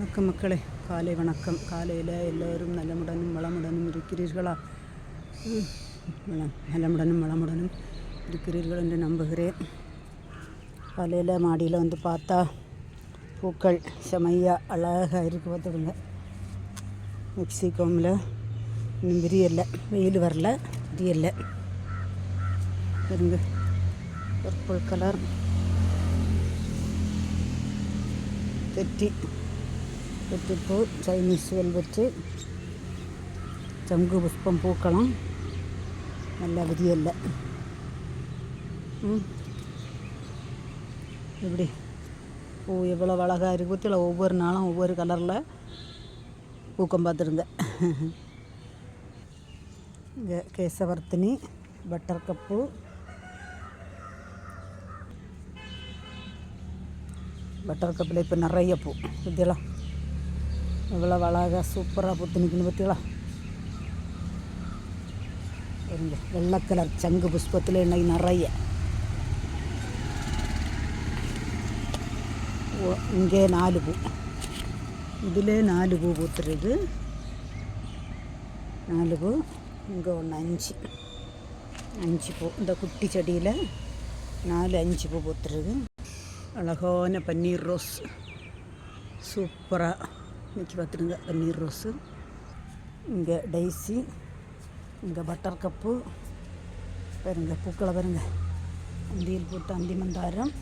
வணக்கம் மக்களே. காலை வணக்கம். காலையில் எல்லோரும் நலமுடனும் வளமுடனும் இருக்கிறீர்களா? நலமுடனும் வளமுடனும் இருக்கிறீர்கள் என்று நம்புகிறேன். காலையில் மாடியில் வந்து பார்த்தா பூக்கள் செமையாக அழகாக இருக்கு பார்த்துடுங்க மெக்சிகோமில் இன்னும் விரியலை வெயில் வரல விரியலை இருங்க பர்பிள் கலர். தெட்டி. வெற்றிப்பூ சைனீஸ் வெல்வெட்டு சங்கு புஷ்பம் பூக்களம் நல்லா விரியல்ல ம். இப்படி பூ எவ்வளோ அழகாக இருக்கு ஒவ்வொரு நாளும் ஒவ்வொரு கலரில் பூக்கம் பார்த்துருங்க இங்கே கேசவர்த்தினி பட்டர் கப்பு. பட்டர் கப்பில் இப்போ நிறைய பூ. பற்றியலா எவ்வளோ அழகாக சூப்பராக பூத்து நிற்கணும் பார்த்தீங்களா பாருங்க வெள்ளை கலர் சங்கு புஷ்பத்தில் இன்னைக்கு நிறைய. இங்கே நாலு பூ. இதிலே நாலு பூ பூத்துருக்கு நாலு பூ இங்கே ஒன்று அஞ்சு. அஞ்சு பூ. இந்த குட்டி செடியில் நாலு அஞ்சு பூ பூத்துருக்கு அழகான பன்னீர் ரோஸ். சூப்பராக இன்றைக்கி பார்த்துருங்க பன்னீர் ரோஸு இங்கே டைசி இங்கே பட்டர் கப்பு பாருங்க பூக்களை பாருங்க. அந்தியில் போட்டு அந்தி மந்தாரம்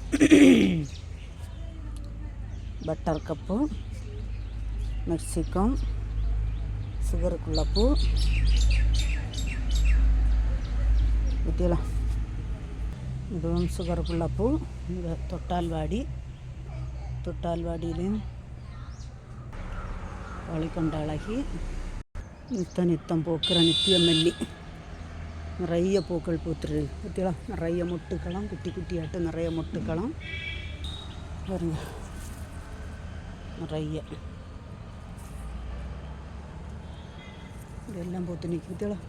பட்டர் கப்பு மெக்சிகம் சுகருக்குள்ள பூ. பற்றியலாம் இதுவும் சுகருக்குள்ள பூ. இங்கே தொட்டால்வாடி தொட்டால்வாடியிலையும் வழிகொண்ட அழகி நித்த நித்தம் பூக்கிற நித்திய மல்லி. நிறைய பூக்கள் பூத்துரு பற்றியலாம் நிறைய மொட்டுக்களும் குட்டி குட்டியாட்டு நிறைய மொட்டுக்களும். பாருங்க. நிறைய. இதெல்லாம் பூத்து நிற்க பற்றியலாம்